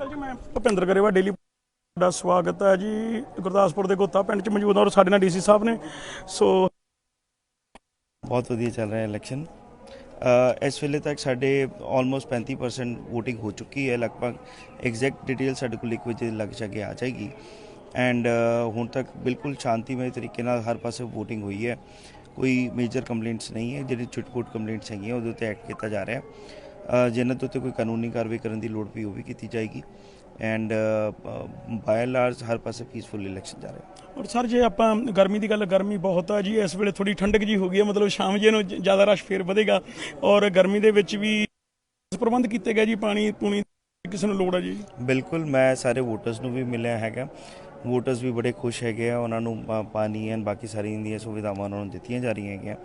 ਅਕਾਲ ਜੀ, ਮੈਂ ਭੁਪਿੰਦਰ ਗਰੇਵਾ, ਡੇਲੀ ਦਾ ਸਵਾਗਤ ਹੈ ਜੀ। ਗੁਰਦਾਸਪੁਰ ਦੇ ਗੋਤਾ ਪਿੰਡ ਚ ਮੌਜੂਦ ਹਾਂ ਔਰ ਸਾਡੇ ਨਾਲ ਡੀਸੀ ਸਾਹਿਬ ਨੇ। ਸੋ ਬਹੁਤ ਵਧੀਆ ਚੱਲ ਰਿਹਾ ਇਲੈਕਸ਼ਨ ਇਸ ਵੇਲੇ ਤੱਕ ਸਾਡੇ ਆਲਮੋਸਟ 35% VOTING ਹੋ ਚੁੱਕੀ ਹੈ। ਲਗਭਗ ਐਗਜ਼ੈਕਟ ਡਿਟੇਲ ਸਾਡੇ ਕੋਲ 1 ਵਜੇ ਲੱਗ ਜਾਗੇ ਆ ਜਾਏਗੀ। ਐਂਡ ਹੁਣ ਤੱਕ ਬਿਲਕੁਲ ਸ਼ਾਂਤੀਮਈ ਤਰੀਕੇ ਨਾਲ ਹਰ ਪਾਸੇ VOTING ਹੋਈ ਹੈ। ਕੋਈ ਮੇਜਰ ਕੰਪਲੇਂਟਸ ਨਹੀਂ ਹੈ। ਜਿਹੜੀ ਛੁਟਪੁਟ ਕੰਪਲੇਂਟਸ ਹੈਗੀਆਂ, ਉਹਦੇ ਉੱਤੇ ਐਕਟ ਕੀਤਾ ਜਾ ਰਿਹਾ ਹੈ। ਜਿਨ੍ਹਾਂ ਦੇ ਉੱਤੇ ਕੋਈ ਕਾਨੂੰਨੀ ਕਾਰਵਾਈ ਕਰਨ ਦੀ ਲੋੜ ਪਈ ਉਹ ਵੀ ਕੀਤੀ ਜਾਏਗੀ। ਐਂਡ ਬਾਈ ਲਾਰਜ ਹਰ ਪਾਸੇ ਪੀਸਫੁਲ ਇਲੈਕਸ਼ਨ ਜਾ ਰਿਹਾ ਔਰ ਸਰ ਜੇ ਆਪਾਂ ਗਰਮੀ ਦੀ ਗੱਲ ਗਰਮੀ ਬਹੁਤ ਹੈ ਜੀ ਇਸ ਵੇਲੇ ਥੋੜੀ ਠੰਡਕ ਜੀ ਹੋ ਗਈ ਹੈ ਮਤਲਬ ਸ਼ਾਮ ਜੇ ਨੂੰ ਜ਼ਿਆਦਾ ਰਸ਼ ਫੇਰ ਵਧੇਗਾ। ਔਰ ਗਰਮੀ ਦੇ ਵਿੱਚ ਵੀ ਪ੍ਰਬੰਧ ਕੀਤੇ ਗਏ ਜੀ ਪਾਣੀ ਪੂਣੀ ਕਿਸੇ ਨੂੰ ਲੋੜ ਹੈ ਜੀ? ਬਿਲਕੁਲ ਮੈਂ ਸਾਰੇ ਵੋਟਰਸ ਨੂੰ ਵੀ ਮਿਲਿਆ ਹੈਗਾ। ਵੋਟਰਸ ਵੀ ਬੜੇ ਖੁਸ਼ ਹੈਗੇ ਆ, ਉਹਨਾਂ ਨੂੰ ਪਾਣੀ ਐਂਡ ਬਾਕੀ ਸਾਰੀਆਂ ਦੀਆਂ ਸੁਵਿਧਾਵਾਂ ਉਹਨਾਂ ਨੂੰ ਦਿੱਤੀਆਂ ਜਾ ਰਹੀਆਂ ਹੈਗੀਆਂ।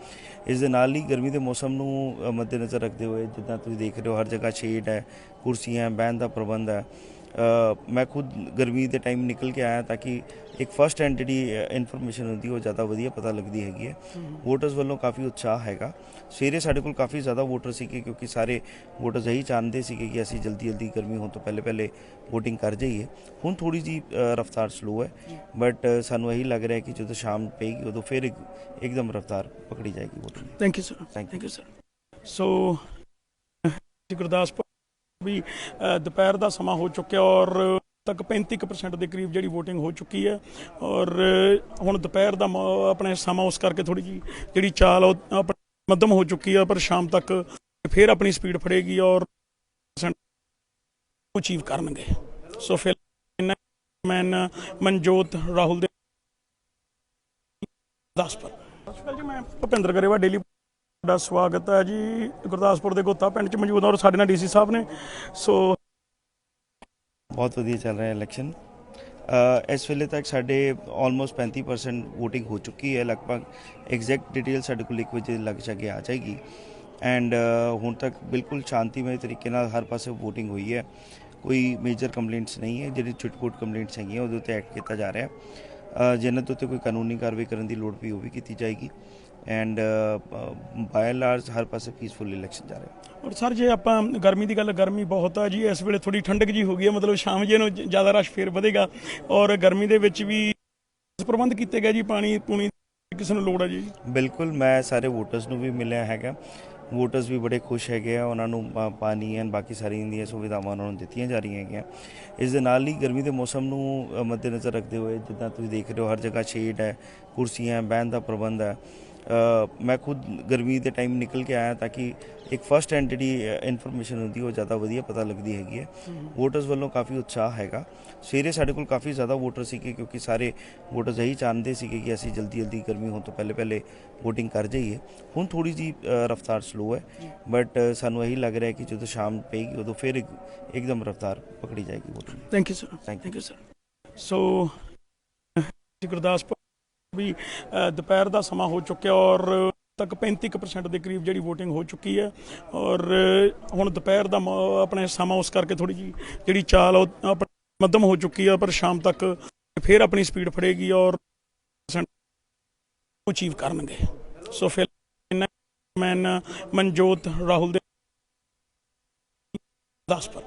ਇਸ ਦੇ ਨਾਲ ਹੀ ਗਰਮੀ ਦੇ ਮੌਸਮ ਨੂੰ ਮੱਦੇਨਜ਼ਰ ਰੱਖਦੇ ਹੋਏ ਜਿੱਦਾਂ ਤੁਸੀਂ ਦੇਖ ਰਹੇ ਹੋ, ਹਰ ਜਗ੍ਹਾ ਸ਼ੇਡ ਹੈ, ਕੁਰਸੀਆਂ, ਬਹਿਣ ਦਾ ਪ੍ਰਬੰਧ ਹੈ। ਮੈਂ ਖੁਦ ਗਰਮੀ ਦੇ ਟਾਈਮ ਨਿਕਲ ਕੇ ਆਇਆ ਤਾਂ ਕਿ ਇੱਕ ਫਰਸਟ ਹੈਂਡ ਜਿਹੜੀ ਇਨਫੋਰਮੇਸ਼ਨ ਹੁੰਦੀ ਉਹ ਜ਼ਿਆਦਾ ਵਧੀਆ ਪਤਾ ਲੱਗਦੀ ਹੈਗੀ ਹੈ। ਵੋਟਰਸ ਵੱਲੋਂ ਕਾਫੀ ਉਤਸ਼ਾਹ ਹੈਗਾ। ਸਵੇਰੇ ਸਾਡੇ ਕੋਲ ਕਾਫੀ ਜ਼ਿਆਦਾ ਵੋਟਰ ਸੀਗੇ ਕਿਉਂਕਿ ਸਾਰੇ ਵੋਟਰਸ ਇਹੀ ਚਾਹੁੰਦੇ ਸੀਗੇ ਕਿ ਅਸੀਂ ਜਲਦੀ ਜਲਦੀ ਗਰਮੀ ਹੋਣ ਤੋਂ ਪਹਿਲੇ ਪਹਿਲੇ VOTING ਕਰ ਜਾਈਏ। ਹੁਣ ਥੋੜੀ ਜੀ ਰਫਤਾਰ ਸਲੋ ਹੈ। ਬਟ ਸਾਨੂੰ ਇਹੀ ਲੱਗ ਰਿਹਾ ਕਿ ਜਦੋਂ ਸ਼ਾਮ ਪਏਗੀ ਉਦੋਂ ਫਿਰ ਇੱਕ- ਇੱਕਦਮ ਰਫਤਾਰ ਪਕੜੀ ਜਾਏਗੀ VOTING। Thank you sir thank you sir so Gurdaspur ਵੀ ਦੁਪਹਿਰ ਦਾ ਸਮਾਂ ਹੋ ਚੁੱਕਿਆ ਔਰ ਤੱਕ 35% ਦੇ ਕਰੀਬ ਜਿਹੜੀ VOTING ਹੋ ਚੁੱਕੀ ਹੈ ਔਰ ਹੁਣ ਦੁਪਹਿਰ ਦਾ ਮ- ਆਪਣੇ ਸਮਾਂ ਉਸ ਕਰਕੇ ਥੋੜੀ ਜੀ ਜਿਹੜੀ ਚਾਲ ਉਹ ਮੱਧਮ ਹੋ ਚੁੱਕੀ ਹੈ ਪਰ ਸ਼ਾਮ ਤੱਕ ਫਿਰ ਆਪਣੀ ਸਪੀਡ ਫੜੇਗੀ ਔਰ ਅਚੀਵ ਕਰਨਗੇ। ਸੋ ਫਿਰ ਮੈਂ ਮਨਜੋਤ, ਰਾਹੁਲ ਦੇ ਗੁਰਦਾਸਪੁਰ ਸਤਿ ਜੀ, ਮੈਂ ਭੁਪਿੰਦਰ ਗਰੇਵਾ ਡੇਲੀ ਤੁਹਾਡਾ ਸਵਾਗਤ ਹੈ ਜੀ। ਗੁਰਦਾਸਪੁਰ ਦੇ ਗੋਤਾ ਪਿੰਡ ਚ ਮੌਜੂਦ ਹਾਂ ਔਰ ਸਾਡੇ ਨਾਲ ਡੀਸੀ ਸਾਹਿਬ ਨੇ। ਸੋ ਬਹੁਤ ਵਧੀਆ ਚੱਲ ਰਿਹਾ ਇਲੈਕਸ਼ਨ ਇਸ ਵੇਲੇ ਤੱਕ ਸਾਡੇ ਆਲਮੋਸਟ 35% VOTING ਹੋ ਚੁੱਕੀ ਹੈ। ਲਗਭਗ ਐਗਜ਼ੈਕਟ ਡਿਟੇਲ ਸਾਡੇ ਕੋਲ ਇੱਕ ਵਜੇ ਲੱਗ ਜਾਗੇ ਆ ਜਾਏਗੀ। ਐਂਡ ਹੁਣ ਤੱਕ ਬਿਲਕੁਲ ਸ਼ਾਂਤੀਮਈ ਤਰੀਕੇ ਨਾਲ ਹਰ ਪਾਸੇ VOTING ਹੋਈ ਹੈ। ਕੋਈ ਮੇਜਰ ਕੰਪਲੇਂਟਸ ਨਹੀਂ ਹੈ। ਜਿਹੜੀ ਛੁਟਪੁਟ ਕੰਪਲੇਂਟਸ ਹੈਗੀਆਂ, ਉਹਦੇ ਉੱਤੇ ਐਕਟ ਕੀਤਾ ਜਾ ਰਿਹਾ ਹੈ। ਜਿਨ੍ਹਾਂ ਦੇ ਉੱਤੇ ਕੋਈ ਕਾਨੂੰਨੀ ਕਾਰਵਾਈ ਕਰਨ ਦੀ ਲੋੜ ਪਈ ਉਹ ਵੀ ਕੀਤੀ ਜਾਏਗੀ। ਐਂਡ ਬਾਈ ਲਾਰਜ ਹਰ ਪਾਸੇ ਪੀਸਫੁਲ ਇਲੈਕਸ਼ਨ ਜਾ ਰਿਹਾ ਔਰ ਸਰ ਜੇ ਆਪਾਂ ਗਰਮੀ ਦੀ ਗੱਲ ਗਰਮੀ ਬਹੁਤ ਹੈ ਜੀ ਇਸ ਵੇਲੇ ਥੋੜੀ ਠੰਡਕ ਜੀ ਹੋ ਗਈ ਹੈ ਮਤਲਬ ਸ਼ਾਮ ਜੇ ਨੂੰ ਜ਼ਿਆਦਾ ਰਸ਼ ਫੇਰ ਵਧੇਗਾ। ਔਰ ਗਰਮੀ ਦੇ ਵਿੱਚ ਵੀ ਪ੍ਰਬੰਧ ਕੀਤੇ ਗਏ ਜੀ ਪਾਣੀ ਪੂਣੀ ਕਿਸੇ ਨੂੰ ਲੋੜ ਹੈ ਜੀ। ਬਿਲਕੁਲ ਮੈਂ ਸਾਰੇ ਵੋਟਰਸ ਨੂੰ ਵੀ ਮਿਲਿਆ ਹੈਗਾ। ਵੋਟਰਸ ਵੀ ਬੜੇ ਖੁਸ਼ ਹੈਗੇ ਆ, ਉਹਨਾਂ ਨੂੰ ਪਾਣੀ ਐਂਡ ਬਾਕੀ ਸਾਰੀਆਂ ਦੀਆਂ ਸੁਵਿਧਾਵਾਂ ਉਹਨਾਂ ਨੂੰ ਦਿੱਤੀਆਂ ਜਾ ਰਹੀਆਂ ਹੈਗੀਆਂ। ਇਸ ਦੇ ਨਾਲ ਹੀ ਗਰਮੀ ਦੇ ਮੌਸਮ ਨੂੰ ਮੱਦੇਨਜ਼ਰ ਰੱਖਦੇ ਹੋਏ ਜਿੱਦਾਂ ਤੁਸੀਂ ਦੇਖ ਰਹੇ ਹੋ, ਹਰ ਜਗ੍ਹਾ ਸ਼ੇਡ ਹੈ, ਕੁਰਸੀਆਂ, ਬਹਿਣ ਦਾ ਪ੍ਰਬੰਧ ਹੈ। ਮੈਂ ਖੁਦ ਗਰਮੀ ਦੇ ਟਾਈਮ ਨਿਕਲ ਕੇ ਆਇਆ ਤਾਂ ਕਿ ਇੱਕ ਫਰਸਟ ਹੈਂਡ ਜਿਹੜੀ ਇਨਫੋਰਮੇਸ਼ਨ ਹੁੰਦੀ ਉਹ ਜ਼ਿਆਦਾ ਵਧੀਆ ਪਤਾ ਲੱਗਦੀ ਹੈਗੀ ਹੈ। ਵੋਟਰਸ ਵੱਲੋਂ ਕਾਫੀ ਉਤਸ਼ਾਹ ਹੈਗਾ। ਸਵੇਰੇ ਸਾਡੇ ਕੋਲ ਕਾਫੀ ਜ਼ਿਆਦਾ ਵੋਟਰ ਸੀਗੇ ਕਿਉਂਕਿ ਸਾਰੇ ਵੋਟਰਸ ਇਹੀ ਚਾਹੁੰਦੇ ਸੀਗੇ ਕਿ ਅਸੀਂ ਜਲਦੀ ਜਲਦੀ ਗਰਮੀ ਹੋਣ ਤੋਂ ਪਹਿਲੇ ਪਹਿਲੇ VOTING ਕਰ ਜਾਈਏ। ਹੁਣ ਥੋੜੀ ਜੀ ਰਫਤਾਰ ਸਲੋ ਹੈ। ਬਟ ਸਾਨੂੰ ਇਹੀ ਲੱਗ ਰਿਹਾ ਕਿ ਜਦੋਂ ਸ਼ਾਮ ਪਏਗੀ ਉਦੋਂ ਫਿਰ ਇੱਕ- ਇੱਕਦਮ ਰਫਤਾਰ ਪਕੜੀ ਜਾਏਗੀ VOTING the. Thank you sir. Thank you sir so Gurdaspur ਵੀ ਦੁਪਹਿਰ ਦਾ ਸਮਾਂ ਹੋ ਚੁੱਕਿਆ ਔਰ ਤੱਕ 35% ਦੇ ਕਰੀਬ ਜਿਹੜੀ VOTING ਹੋ ਚੁੱਕੀ ਹੈ ਔਰ ਹੁਣ ਦੁਪਹਿਰ ਦਾ ਮ- ਆਪਣੇ ਸਮਾਂ ਉਸ ਕਰਕੇ ਥੋੜੀ ਜੀ ਜਿਹੜੀ ਚਾਲ ਉਹ ਆਪਣੀ ਮੱਧਮ ਹੋ ਚੁੱਕੀ ਹੈ ਪਰ ਸ਼ਾਮ ਤੱਕ ਫਿਰ ਆਪਣੀ ਸਪੀਡ ਫੜੇਗੀ ਔਰ ਅਚੀਵ ਕਰਨਗੇ ਸੋ ਫਿਰ ਮੈਂ ਮਨਜੋਤ ਰਾਹੁਲ ਦੇ ਗੁਰਦਾਸਪੁਰ